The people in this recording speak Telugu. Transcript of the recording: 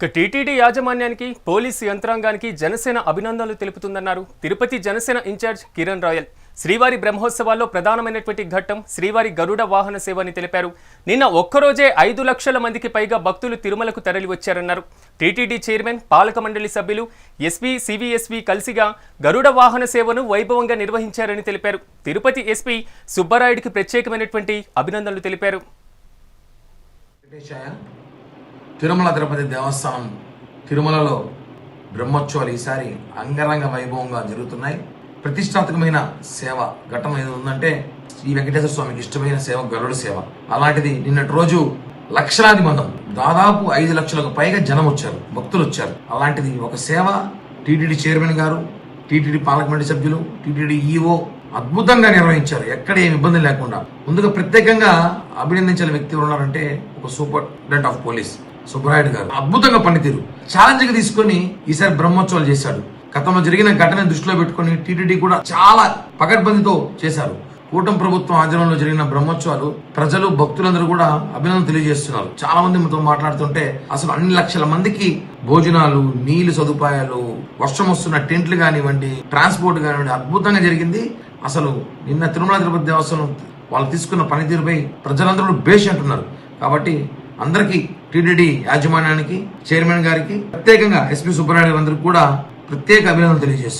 ఇక టీటీడీ యాజమాన్యానికి పోలీసు యంత్రాంగానికి జనసేన అభినందనలు తెలుపుతుందన్నారు. తిరుపతి జనసేన ఇన్ఛార్జ్ కిరణ్ రాయల్. శ్రీవారి బ్రహ్మోత్సవాల్లో ప్రధానమైనటువంటి ఘట్టం శ్రీవారి గరుడ వాహన సేవ అని తెలిపారు. నిన్న ఒక్కరోజే ఐదు లక్షల మందికి పైగా భక్తులు తిరుమలకు తరలివచ్చారన్నారు. టీటీడీ చైర్మన్ పాలక మండలి సభ్యులు ఎస్పీ సివిఎస్వి కలిసిగా గరుడ వాహన సేవను వైభవంగా నిర్వహించారని తెలిపారు. తిరుపతి ఎస్పీ సుబ్బారాయుడికి ప్రత్యేకమైనటువంటి అభినందనలు తెలిపారు. తిరుమల తిరుపతి దేవస్థానం తిరుమలలో బ్రహ్మోత్సవాలు ఈసారి అంగరంగ వైభవంగా జరుగుతున్నాయి. ప్రతిష్టాత్మకమైన సేవ ఘట్టం ఏది ఉందంటే శ్రీ వెంకటేశ్వర స్వామికి ఇష్టమైన సేవ గరుడ సేవ. అలాంటిది నిన్నటి రోజు లక్షలాది మందం దాదాపు ఐదు లక్షలకు పైగా జనం వచ్చారు భక్తులు వచ్చారు. అలాంటిది ఒక సేవ టీటీడీ చైర్మన్ గారు టీటీడీ పాలక మండలి సభ్యులు టీటీడీ ఈఓ అద్భుతంగా నిర్వహించారు. ఎక్కడ ఏమి ఇబ్బంది లేకుండా. ముందుగా ప్రత్యేకంగా అభినందించిన వ్యక్తి ఉన్నారంటే ఒక సూపరింటెండెంట్ ఆఫ్ పోలీస్. సుబ్బరాయుడు గారు. అద్భుతంగా పనితీరు. ఛాలెంజ్గా తీసుకొని ఈసారి బ్రహ్మోత్సవాలు చేశాడు. గతంలో జరిగిన ఘటన దృష్టిలో పెట్టుకొని టీటీడీ కూడా చాలా పకడ్బందీతో చేశారు. కూటమి ప్రభుత్వం ఆధ్వర్యంలో జరిగిన బ్రహ్మోత్సవాలు ప్రజలు భక్తులందరూ కూడా అభినందన తెలియజేస్తున్నారు. చాలా మంది మనతో మాట్లాడుతుంటే అసలు అన్ని లక్షల మందికి భోజనాలు నీళ్ళు సదుపాయాలు వర్షం వస్తున్న టెంట్లు కానివ్వండి ట్రాన్స్పోర్ట్ కానివ్వండి అద్భుతంగా జరిగింది. అసలు నిన్న తిరుమల తిరుపతి దేవస్థానం వాళ్ళు తీసుకున్న పనితీరుపై ప్రజలందరూ బేష్ అంటున్నారు. కాబట్టి అందరికీ టీటీడీ యాజమాన్యానికి చైర్మన్ గారికి ప్రత్యేకంగా ఎస్పీ సుబ్బారాయుడు అందరికి కూడా ప్రత్యేక అభినందనలు తెలియజేస్తున్నారు